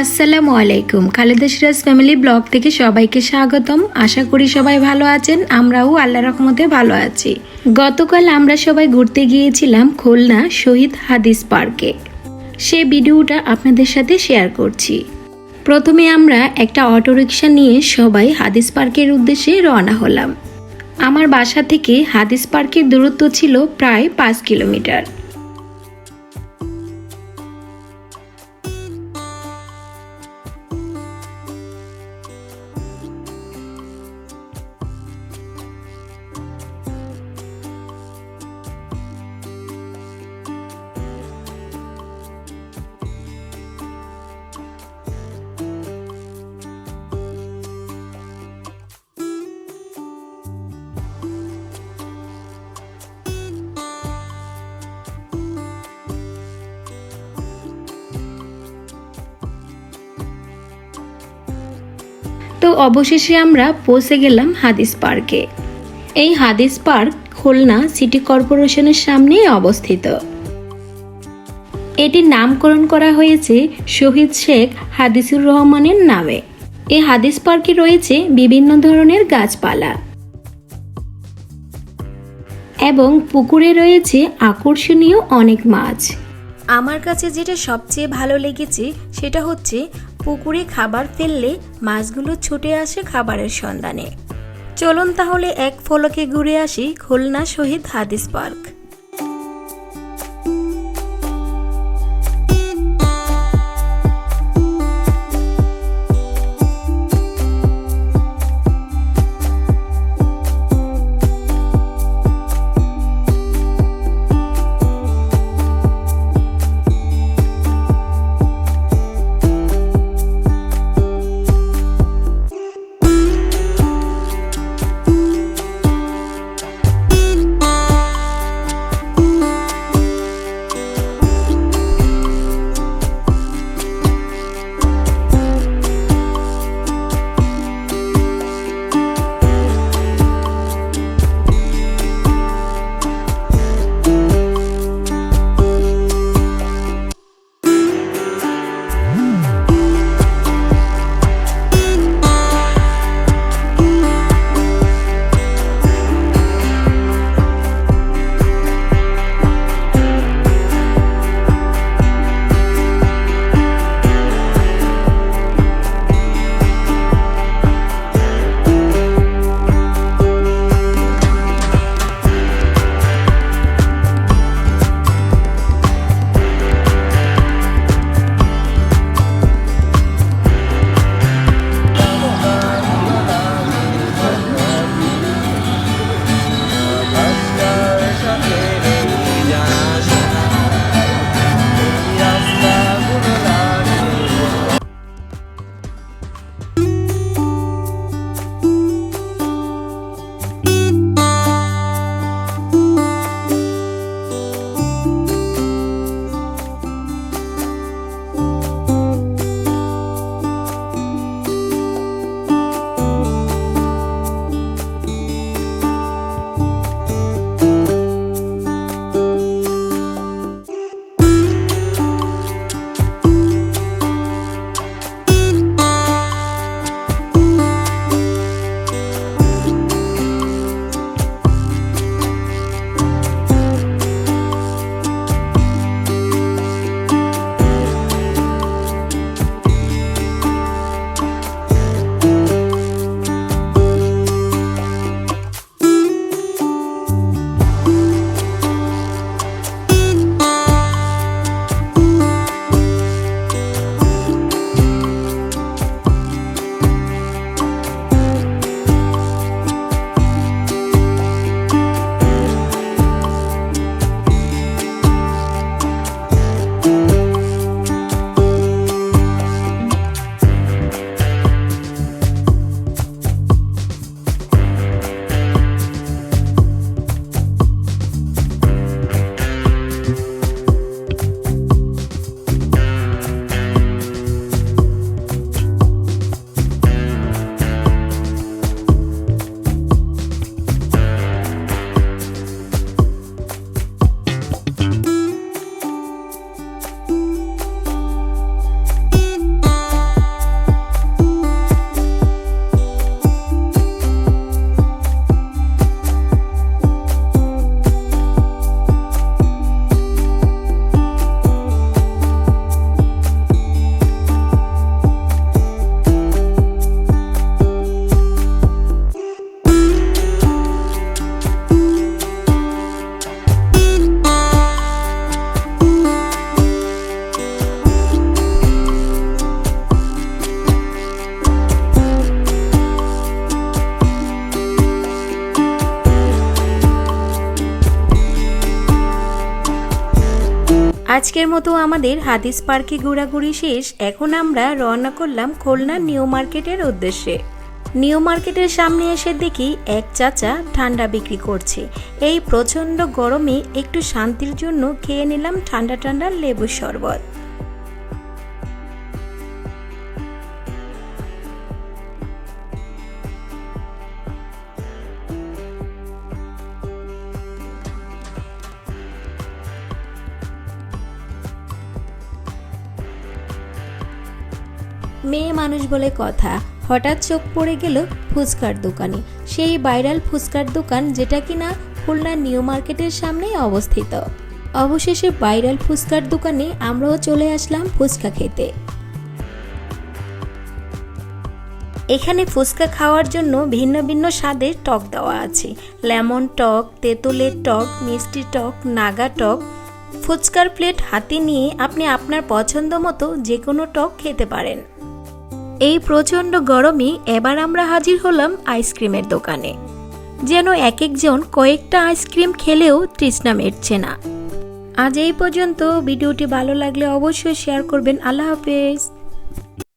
আসসালামু আলাইকুম। Khaleda Siraj family blog থেকে সবাইকে স্বাগতম। আশা করি সবাই ভালো আছেন। আমরাও আল্লাহ রহমতে ভালো আছি। গতকাল আমরা সবাই ঘুরতে গিয়েছিলাম খুলনা শহীদ হাদিস পার্কে। সে ভিডিওটা আপনাদের সাথে শেয়ার করছি। প্রথমে আমরা একটা অটোরিকশা নিয়ে সবাই হাদিস পার্কের উদ্দেশ্যে রওনা হলাম। আমার বাসা থেকে হাদিস পার্কের দূরত্ব ছিল প্রায় পাঁচ কিলোমিটার। তো অবশেষে আমরা পৌঁছে গেলাম হাদিস পার্কে। এই হাদিস পার্ক খুলনা সিটি কর্পোরেশনের সামনেই অবস্থিত। এটির নামকরণ করা হয়েছে শহীদ শেখ হাদিসুর রহমানের নামে। এই হাদিস পার্কে রয়েছে বিভিন্ন ধরনের গাছপালা। এবং পুকুরে রয়েছে আকর্ষণীয় অনেক মাছ। আমার কাছে যেটা সবচেয়ে ভালো লেগেছে সেটা হচ্ছে পুকুরে খাবার ফেললে মাছগুলো ছুটে আসে খাবারের সন্ধানে। চলুন তাহলে এক ফলকে ঘুরে আসি খুলনা শহীদ হাদিস পার্ক। আজকের মতো আমাদের হাদিস পার্কে ঘোরাঘুরি শেষ। এখন আমরা রওনা করলাম খুলনা নিউ মার্কেটের উদ্দেশ্যে। নিউ মার্কেটের সামনে এসে দেখি এক চাচা ঠান্ডা বিক্রি করছে। এই প্রচণ্ড গরমে একটু শান্তির জন্য খেয়ে নিলাম ঠান্ডা ঠান্ডা লেবু শরবত। মেয়ে মানুষ বলে কথা। হঠাৎ চোখ পড়ে গেল ফুচকার দোকানে। সেই ভাইরাল ফুচকার দোকান যেটা কিনা খুলনা নিউ মার্কেটের সামনেই অবস্থিত। অবশেষে ভাইরাল ফুচকার দোকানে আমরাও চলে আসলাম ফুচকা খেতে। এখানে ফুচকা খাওয়ার জন্য ভিন্ন ভিন্ন স্বাদের টক দেওয়া আছে। লেমন টক, তেঁতুলের টক, মিষ্টি টক, নাগা টক। ফুচকার প্লেট হাতে নিয়ে আপনি আপনার পছন্দ মতো যে কোনো টক খেতে পারেন। এই প্রচণ্ড গরমে এবার আমরা হাজির হলাম আইসক্রিমের দোকানে। যেন এক একজন কয়েকটা আইসক্রিম খেলেও তৃষ্ণা মেটছে না। আজ এই পর্যন্ত, ভিডিওটি ভালো লাগলে অবশ্যই শেয়ার করবেন। আল্লাহ হাফেজ।